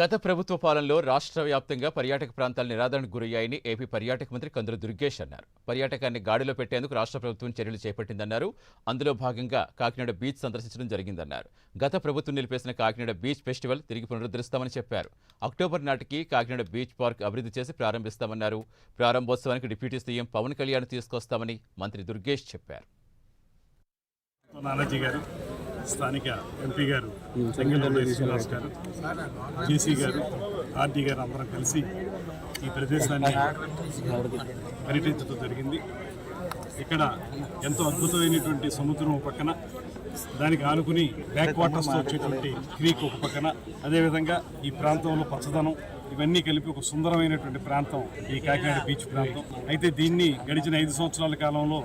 గత ప్రభుత్వ పాలనలో రాష్ట్ర వ్యాప్తంగా పర్యాటక ప్రాంతాల నిరాదరణకు గురయ్యాయని ఏపీ పర్యాటక మంత్రి కందుల దుర్గేష్ అన్నారు. పర్యాటకాన్ని గాడిలో పెట్టేందుకు రాష్ట్ర ప్రభుత్వం చర్యలు చేపట్టిందన్నారు. అందులో భాగంగా కాకినాడ బీచ్ సందర్శించడం జరిగిందన్నారు. గత ప్రభుత్వం నిలిపేసిన కాకినాడ బీచ్ ఫెస్టివల్ తిరిగి పునరుద్ధరిస్తామని చెప్పారు. అక్టోబర్ నాటికి కాకినాడ బీచ్ పార్క్ అభివృద్ధి చేసి ప్రారంభిస్తామన్నారు. ప్రారంభోత్సవానికి డిప్యూటీ సీఎం పవన్ కళ్యాణ్ తీసుకొస్తామని మంత్రి దుర్గేష్ చెప్పారు. స్థానిక ఎంపీ గారు చెంగల్లోని శ్రీనివాస్ గారు జేసీ గారు ఆర్డీ గారు అందరం కలిసి ఈ ప్రదేశాన్ని పర్యటించడం జరిగింది. ఇక్కడ ఎంతో అద్భుతమైనటువంటి సముద్రం ఒక పక్కన దానికి ఆనుకుని బ్యాక్ వాటర్స్తో వచ్చేటువంటి క్రీక్ ఒక పక్కన అదేవిధంగా ఈ ప్రాంతంలో పచ్చదనం ఇవన్నీ కలిపి ఒక సుందరమైనటువంటి ప్రాంతం ఈ కాకినాడ బీచ్ ప్రాంతం. అయితే దీన్ని గడిచిన ఐదు సంవత్సరాల కాలంలో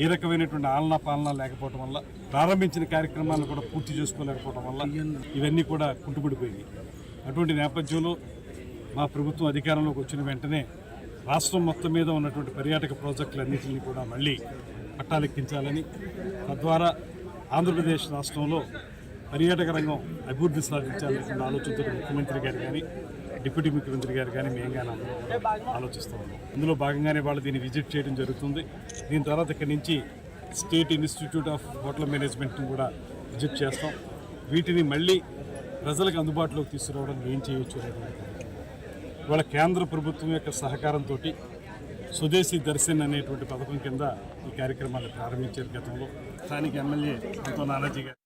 ఏ రకమైనటువంటి ఆలనా పాలన లేకపోవడం వల్ల ప్రారంభించిన కార్యక్రమాలను కూడా పూర్తి చేసుకోలేకపోవడం వల్ల ఇవన్నీ కూడా కుంటుపడిపోయింది అటువంటి నేపథ్యంలో మా ప్రభుత్వం అధికారంలోకి వచ్చిన వెంటనే రాష్ట్రం మొత్తం మీద ఉన్నటువంటి పర్యాటక ప్రాజెక్టులన్నింటినీ కూడా మళ్ళీ పట్టాలెక్కించాలని తద్వారా ఆంధ్రప్రదేశ్ రాష్ట్రంలో పర్యాటక రంగం అభివృద్ధి సాధించాలనే ఆలోచనతో ముఖ్యమంత్రి గారు కానీ డిప్యూటీ ముఖ్యమంత్రి గారు కానీ మేము కానీ ఆలోచిస్తూ ఉన్నాం. అందులో భాగంగానే వాళ్ళు దీన్ని విజిట్ చేయడం జరుగుతుంది. దీని తర్వాత ఇక్కడి నుంచి స్టేట్ ఇన్స్టిట్యూట్ ఆఫ్ హోటల్ మేనేజ్మెంట్ని కూడా విజిట్ చేస్తాం. వీటిని మళ్ళీ ప్రజలకు అందుబాటులోకి తీసుకురావడం ఏం చేయొచ్చు అనేటువంటి ఇవాళ కేంద్ర ప్రభుత్వం యొక్క సహకారంతో స్వదేశీ దర్శన్ అనేటువంటి పథకం కింద ఈ కార్యక్రమాన్ని ప్రారంభించారు గతంలో. స్థానిక ఎమ్మెల్యే ఎంతో నానాజీ గారు